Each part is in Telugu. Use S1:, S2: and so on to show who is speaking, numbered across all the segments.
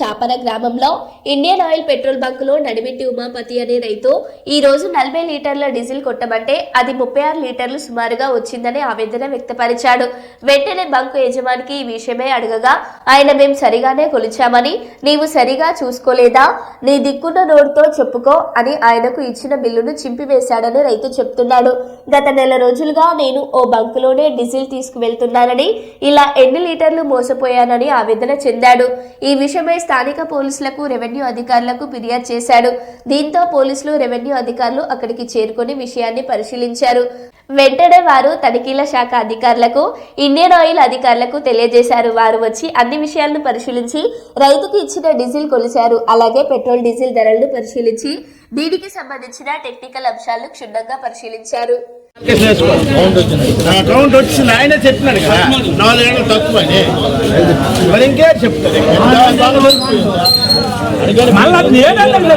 S1: చాపర గ్రామంలో ఇండియన్ ఆయిల్ పెట్రోల్ బంకులో నడిమిట్టి ఉమాపతి అనే రైతు ఈ రోజు నలభై లీటర్ల డీజిల్ కొట్టమంటే అది ముప్పై ఆరు లీటర్లు సుమారుగా వచ్చిందని ఆవేదన వ్యక్తపరిచాడు. వెంటనే బంకు యజమానికి ఈ విషయమే అడగగా ఆయన మేము సరిగానే కొలిచామని నీవు సరిగా చూసుకోలేదా? నీ దిక్కున్న నోడుతో చెప్పుకో అని ఆయనకు ఇచ్చిన బిల్లును చింపివేశాడని రైతు చెప్తున్నాడు. గత నెల రోజులుగా నేను ఓ బంకులోనే డీజిల్ తీసుకువెళ్తున్నానని ఇలా ఎన్ని లీటర్లు మోసపోయానని ఆవేదన చెందాడు. ఈ విషయమై స్థానిక పోలీసులకు రెవెన్యూ అధికారులకు ఫిర్యాదు చేశాడు. దీంతో పోలీసులు రెవెన్యూ అధికారులు అక్కడికి చేరుకుని విషయాన్ని పరిశీలించారు. వెంటనే వారు తనిఖీల శాఖ అధికారులకు ఇండియన్ ఆయిల్ అధికారులకు తెలియజేశారు. వారు వచ్చి అన్ని విషయాలను పరిశీలించి రైతుకు ఇచ్చిన డీజిల్ కొలిచారు. అలాగే పెట్రోల్ డీజిల్ ధరలను పరిశీలించి దీనికి సంబంధించిన టెక్నికల్ అంశాలను క్షుణ్ణంగా పరిశీలించారు.
S2: అకౌంట్ వచ్చింది. ఆయన చెప్పినాడు. కదా నాలుగేళ్ళు తక్కువ అని. మరి ఇంకే చెప్తారు?
S3: మళ్ళీ ఏదన్నా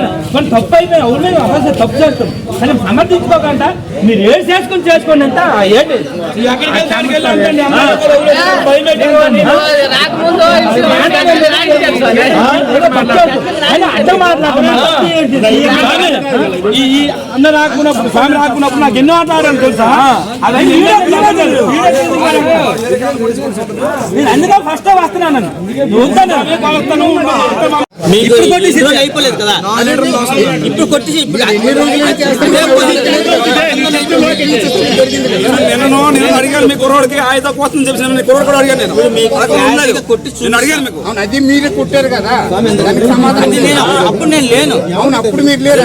S3: తప్పు అయిపోయి అవును అవసరం తప్పు చేస్తాం కానీ సమర్థించుకోకుండా మీరు ఏం చేసుకుని చేసుకోండి అంత. ఏంటి? అన్న రాకున్నప్పుడు స్వామి రాకున్నప్పుడు నాకు ఎన్నో ఆటలాడాను తెలుసా. నేను అందుకే ఫస్ట్ వస్తున్నాను
S4: అయిపోలేదు కదా ఇప్పుడు కొట్టేసి ఇప్పుడు
S3: నేను నేను అడిగాను మీ కుర్రోడికి ఆయన కోసం చెప్పాను మీ కుర్రోడు కూడా అడిగాను నేను ఉన్నది. నేను అడిగాను మీకు
S2: అవును అది మీరు కుట్టారు కదా
S4: నేను అప్పుడు నేను లేను
S2: అవును అప్పుడు మీరు లేరు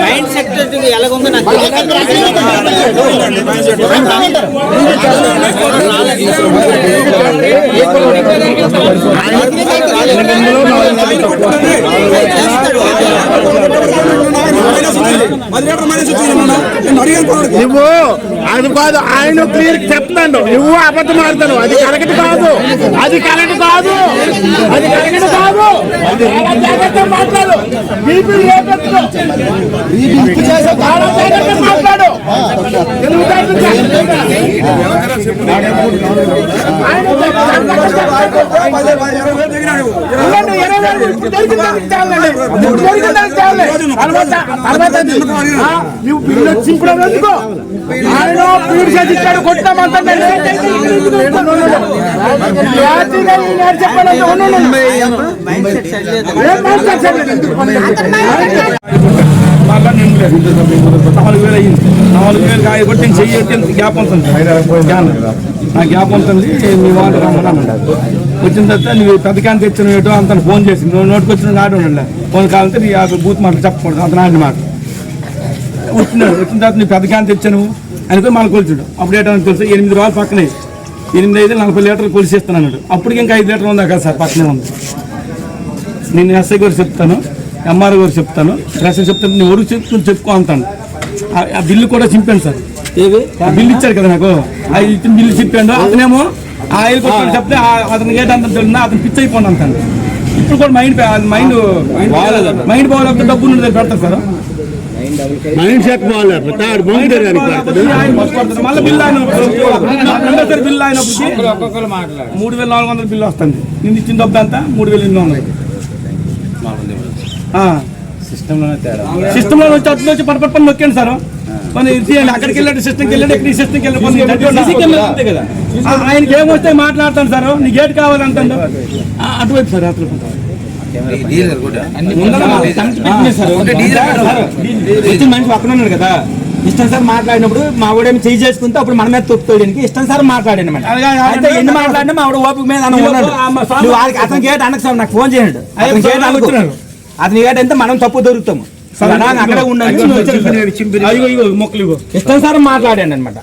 S4: మైండ్ సెక్టర్ ఎలాగుందో నాకు
S3: నేను అడిగాను కుర్రోడికి.
S2: నువ్వు అది కాదు ఆయన క్లియర్ చెప్తున్నాడు నువ్వు అబద్ధం ఆడతాను అది కరెక్ట్ కాదు అది కరెక్ట్ కాదు అది కరెక్ట్ కాదు మాట్లాడు ఆయన ఉండండి, నువ్వు బిల్లు ఎందుకో? ఆయన పీడి చేసి ఇచ్చాడు కొట్టామంటే చెప్పాలంటే ఉండండి. ఏం లేదు.
S3: నాలుగు వేలు అయ్యింది. నాలుగు వేలు కాయ కొట్టి నేను చెయ్యి కొట్టి గ్యాప్ ఉంటుంది. నా గ్యాప్ ఉంటుంది. మీ వాళ్ళు రమ్మన్నాను వచ్చిన తర్వాత నువ్వు పెద్ద క్యాన్ తెచ్చిన ఏటో అంత ఫోన్ చేసి నువ్వు నోటికి వచ్చిన నాడు ఉండండి. ఫోన్ కావాలంటే నీ ఆ బూత్ మాట చెప్పకూడదు. అంత నాటి మాట. వచ్చినాడు. వచ్చిన తర్వాత నీ పెద్ద క్యాన్ తెచ్చాను అనుకో మనకు కొలిచాడు. అప్పుడు ఏంటో తెలుసు ఎనిమిది రోజులు పక్కనే. ఎనిమిది ఐదు నలభై లీటర్లు కొలిసేస్తాను అన్నాడు. అప్పటికి ఇంకా ఐదు లీటర్లు ఉందా కదా సార్? పక్కనే ఉంది. నేను ఎస్ఐ గారు చెప్తాను. ఎంఆర్ గారు చెప్తాను. ప్రెస్ చెప్తాను. నేను ఎవరు చెప్తాను చెప్పుకో అంటాను. ఆ- బిల్లు కూడా చింపాను సార్. ఆ బిల్లు ఇచ్చారు కదా నాకు. ఆ ఇచ్చిన బిల్లు చెప్పాడు అతనేమో ఆ ఆయిల్ కొట్టుకొని చెప్తే అతను గేట్ అంత తెలియదు అతను పిచ్చి అయిపోండి అంటాను. ఇప్పుడు కూడా మైండ్ మైండ్ మైండ్ బాగాలేకపోతే డబ్బు నుండి పెడతారు సార్.
S2: మైండ్ సెట్ బాగాలేకపోతే ఆడు.
S3: మళ్ళీ బిల్లు అయినప్పుడు బిల్లు అయినప్పుడు మూడు వేల నాలుగు వందల బిల్లు వస్తుంది. నేను ఇచ్చిన డబ్బు అంతా మూడు వేల ఎనిమిది వందలు. సిస్టమ్లో వచ్చి అట్లా వచ్చి పడ పని నొక్కండి సార్ తీయండి అక్కడికి వెళ్ళండి సిస్టమ్కి వెళ్ళండి ఇక్కడ సిస్టమ్కి వెళ్ళండి. ఆ, ఆయనకి ఏమొస్తే మాట్లాడతాను సార్. నీ గేట్ కావాలంటాడు అటువైపు సార్
S5: వచ్చిన మనిషి పక్కన ఉన్నాడు కదా. ఇష్టం సార్ మాట్లాడినప్పుడు మా వాడేమి చేయి చేసుకుంటే అప్పుడు మన మీద తొక్కుతాడు దీనికి ఇష్టం సార్ మాట్లాడాను
S3: ఆ-
S5: అయితే ఎన్ని మాట్లాడినా మా వాడు ఓపిక మీద అతని గేట్ అనకు సార్ నాకు ఫోన్ చేయండి. అతని గేట్ అనుకో
S3: వచ్చినాడు.
S5: అతని గేట్ అంటే మనం తప్పు దొరుకుతాము. అక్కడే
S3: ఇగో
S5: ఇష్టం మాట్లాడాను అనమాట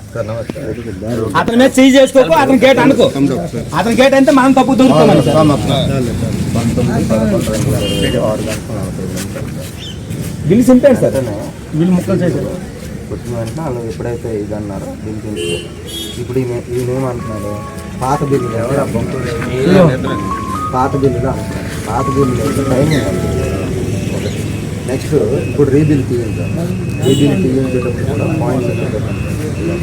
S5: అతని మీద చేయి చేసుకోకు అతని గేట్ అనుకో. అతని గేట్ అంటే మనం తప్పు దొరుకుతామని సార్ బిల్లు సింపాడు సార్.
S3: వీళ్ళు మొక్కలు చేశారు.
S6: పుట్టిన వెంటనే వాళ్ళు ఎప్పుడైతే ఇది అన్నారో దీని గురించి ఇప్పుడు ఈయన ఈయన ఏమంటున్నాడు పాత బిల్లులు ఎవరు పాత బిల్లులు పాత అయితే టైం. నెక్స్ట్ ఇప్పుడు రీబిల్ తీయించాం తీయించేటప్పుడు కూడా పాయింట్స్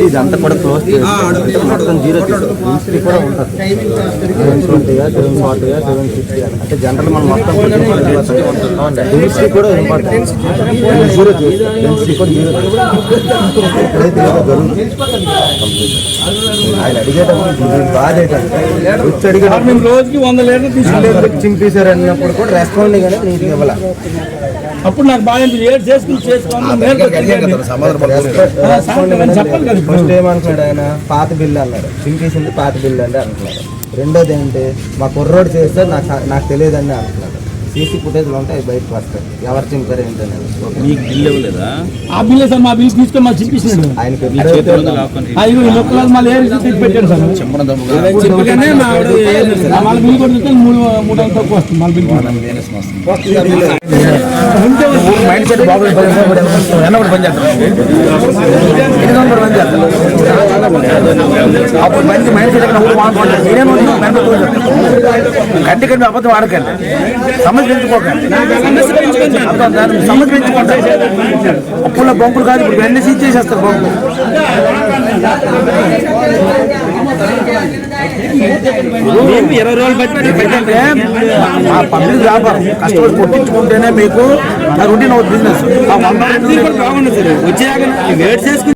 S6: ఇదంతా క్లోజ్ మొత్తం జీరో రిజిస్ట్రీ కూడా ఉంటుంది సెవెన్ ట్వంటీగా సెవెన్ ఫార్టీగా సెవెన్ సిక్స్టీ అంటే జనరల్ మనం మొత్తం రిజిస్ట్రీ కూడా ఇంపార్టెంట్ జీరో చేసి రిజిస్ట్రీ కూడా జీరో ఎప్పుడైతే ఏదో జరుగుతుంది. ఆయన అడిగేటప్పుడు బాధ ఏంటంటే వచ్చి అడిగేటప్పుడు
S3: మేము రోజుకి వంద లీటర్ తీసుకుంటాం
S6: చింపేశారు అన్నప్పుడు కూడా రెస్పాండింగ్ అనేది నీకు ఇవ్వాలి.
S3: అప్పుడు నాకు బాగా. ఏడు చేసుకుని చేసుకోవాలి చెప్పాలి కదా. ఇప్పుడు.
S6: ఫస్ట్ ఏమంటున్నాడు ఆయన? పాత బిల్లు అన్నాడు. చింపేసింది పాత బిల్లు అంటే అంటున్నాడు రెండోది ఏంటి? మా కుర్రోడు చేస్తే నాకు నాకు తెలియదండి అంటున్నాడు సీసీ ఫుటేజ్లు ఉంటాయి బయటకు వస్తాయి. ఎవరు చింపారు ఏంటనేది ఓకే.
S3: ఆ బిల్లు సార్ మా బిల్లు తీసుకొని మా చింపేసినాడు
S6: ఆయనకి ఎప్పుడైతే
S3: ఆ, ఈ మళ్ళీ ఏ పెట్టాడు సార్. మా. వాళ్ళ బిల్లు కూడా చూస్తే మూడు మూడు వందలు తక్కువ వస్తుంది వాళ్ళ బిల్లు
S5: మైండ్ సెట్ బాగుంది. ఎన్నప్పుడు పని చేస్తాను ఎన్ని సంవత్సరాలు పని చేస్తాను అప్పుడు మంచి మైండ్ సెట్ ఎక్కడ ఊరు బాగుంటుంది నేనే కంటి కంటి అబద్ధం ఆడకండి. సమస్య పెంచుకోకండి సమస్య అప్పుల బొంకులు కాదు ఇప్పుడు వెంటనే సీజ్ చేసేస్తారు బొంకు
S4: ఇరవై రోజులు
S5: ఆ పబ్లిక్ వ్యాపారం కస్టమర్ కొట్టించుకుంటేనే మీకు రొటీన్ అవుతుంది బిజినెస్
S4: బాగుంది సార్. వచ్చాక చేసుకుని